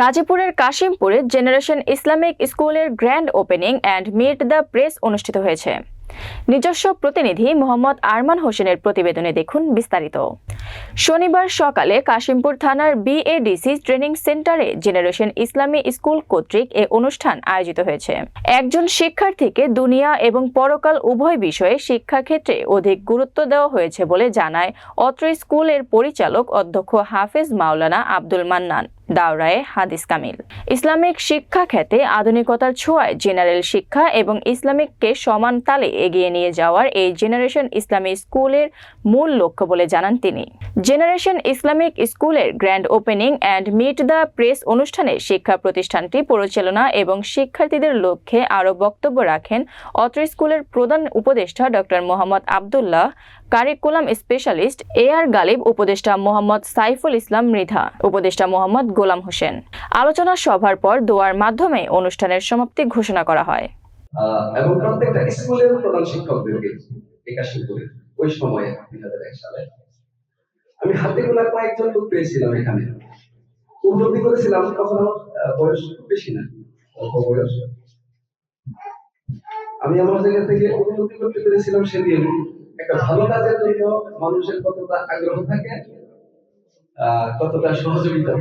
গাজীপুরের কাশিমপুরে generation Islamic স্কুলের grand opening and meet the press অনুষ্ঠিত হয়েছে। নিজস্ব প্রতিনিধি মোহাম্মদ আরমান হোসেনের প্রতিবেদনে দেখুন বিস্তারিত। শনিবার সকালে কাশিমপুর থানার বিএডিসি ট্রেনিং সেন্টারে জেনারেশন ইসলামী স্কুল কর্তৃক এ অনুষ্ঠান আয়োজিত হয়েছে। একজন শিক্ষার্থীকে দুনিয়া এবং পরকাল উভয় বিষয়ে শিক্ষাক্ষেত্রে অধিক গুরুত্ব দেওয়া হয়েছে বলে জানায় অত্র স্কুলের পরিচালক অধ্যক্ষ হাফেজ মাওলানা আব্দুল মান্নান। দাওরায়ে হাদিস কামিল। ইসলামিক শিক্ষা ক্ষেত্রে আধুনিকতার ছোঁয়ায় জেনারেল শিক্ষা এবং ইসলামিককে সমান তালে এগিয়ে নিয়ে যাওয়ার এই জেনারেশন ইসলামী স্কুলের মূল লক্ষ্য বলে জানান তিনি। জেনারেশন ইসলামিক স্কুলের grand opening and meet the press অনুষ্ঠানে শিক্ষা প্রতিষ্ঠানটি, পরিচালনা এবং শিক্ষার্থীদের লক্ষ্যে আরও বক্তব্য রাখেন অত্র স্কুলের প্রধান উপদেষ্টা doctor Mohammad Abdullah curriculum specialist A R Ghalib, উপদেষ্টা মোহাম্মদ সাইফুল ইসলাম মৃধা, উপদেষ্টা মোহাম্মদ গোলাম হোসেন। আলোচনা সভার পর দোয়ার মাধ্যমে অনুষ্ঠানের সমাপ্তি ঘোষণা করা হয়। এবং প্রত্যেকটা স্কুলের প্রধান শিক্ষকদেরকে একাশি করে ওই সময়ে দুই হাজার এক সালে। আমি হাতে কয়েকজন লোক পেয়েছিলাম এখানে। উপলব্ধি করেছিলাম তখন আমার বয়স বেশি না, অল্প বয়স। আমি আমার জায়গা থেকে উপলব্ধি করতে পেরেছিলাম সেদিন। একটা ভালো কাজের জন্য মানুষের কতটা আগ্রহ থাকে কতটা সহযোগিতা